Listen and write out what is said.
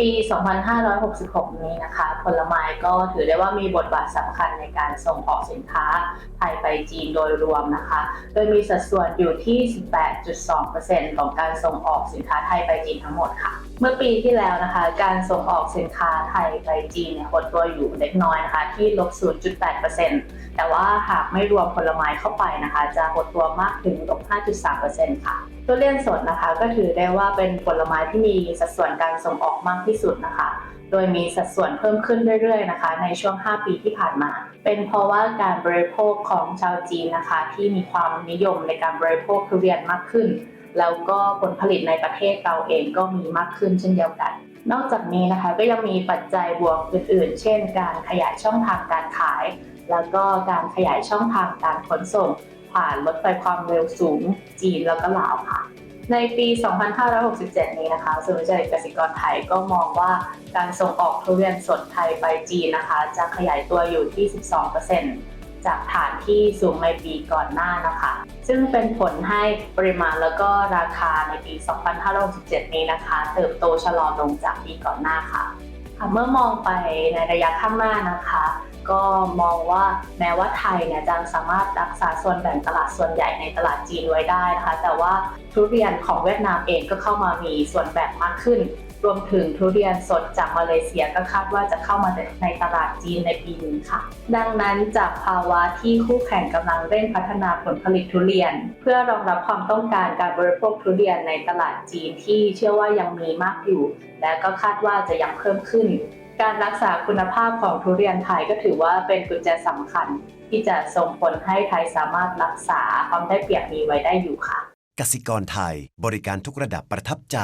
ปี 2566 นี้นะคะ ผลไม้ก็ถือได้ว่ามีบทบาทสำคัญในการส่งออกสินค้าไทยไปจีนโดยรวมนะคะ โดยมีสัดส่วนอยู่ที่ 18.2%ของการส่งออกสินค้าไทยไปจีนทั้งหมดค่ะ เมื่อปีที่แล้วนะคะ การส่งออกสินค้าไทยไปจีนเนี่ยหดตัวอยู่เล็กน้อยนะคะ ที่ลบ 0.8%แต่ว่าหากไม่รวมผลไม้เข้าไปนะคะ จะหดตัวมากถึงลบ 5.3%ค่ะทุเรียนสดนะคะ ก็ถือได้ว่าเป็นผลไม้ที่มีสัดส่วนการส่งออกมากที่สุดนะคะ โดยมีสัดส่วนเพิ่มขึ้นเรื่อย ๆ นะคะ ในช่วง 5 ปีที่ผ่านมา เป็นเพราะว่าการบริโภคของชาวจีนนะคะ ที่มีความนิยมในการบริโภคทุเรียนมากขึ้น แล้วก็ผลผลิตในประเทศเราเองก็มีมากขึ้นเช่นเดียวกัน นอกจากนี้นะคะก็ยังมีปัจจัยบวกอื่น ๆ เช่น การขยายช่องทางการขาย แล้วก็การขยายช่องทางการขนส่ง ผ่านรถไฟความเร็วสูงจีนแล้วก็ลาวค่ะ ในปี 2567 นี้นะคะศูนย์วิจัยเกษตรกรไทยก็มองว่าการส่งออกทุเรียนสดไทยไปจีนนะคะ จะขยายตัวอยู่ที่ 12%จากฐานที่สูงในปีก่อนหน้านะคะ ซึ่งเป็นผลให้ปริมาณแล้วก็ราคาในปี 2567 นี้นะคะ เติบโตชะลอลงจากปีก่อนหน้าค่ะค่ะเมื่อมองไปในระยะข้างหน้านะคะ ก็มองว่าแม้ว่าไทยเนี่ยจะสามารถรักษาส่วนแบ่งตลาดส่วนใหญ่ในตลาดจีนไว้ได้นะคะ แต่ว่าทุเรียนของเวียดนามเองก็เข้ามามีส่วนแบ่งมากขึ้น รวมถึงทุเรียนสดจากมาเลเซียก็คาดว่าจะเข้ามาในตลาดจีนในปีนี้ค่ะ ดังนั้นจากภาวะที่คู่แข่งกำลังเร่งพัฒนาผลผลิตทุเรียน เพื่อรองรับความต้องการการบริโภคทุเรียนในตลาดจีนที่เชื่อว่ายังมีมากอยู่ และก็คาดว่าจะยังเพิ่มขึ้น การรักษาคุณภาพของทุเรียนไทยก็ถือว่าเป็นกุญแจสำคัญ ที่จะส่งผลให้ไทยสามารถรักษาความได้เปรียบนี้ไว้ได้อยู่ค่ะ กสิกรไทยบริการทุกระดับประทับใจ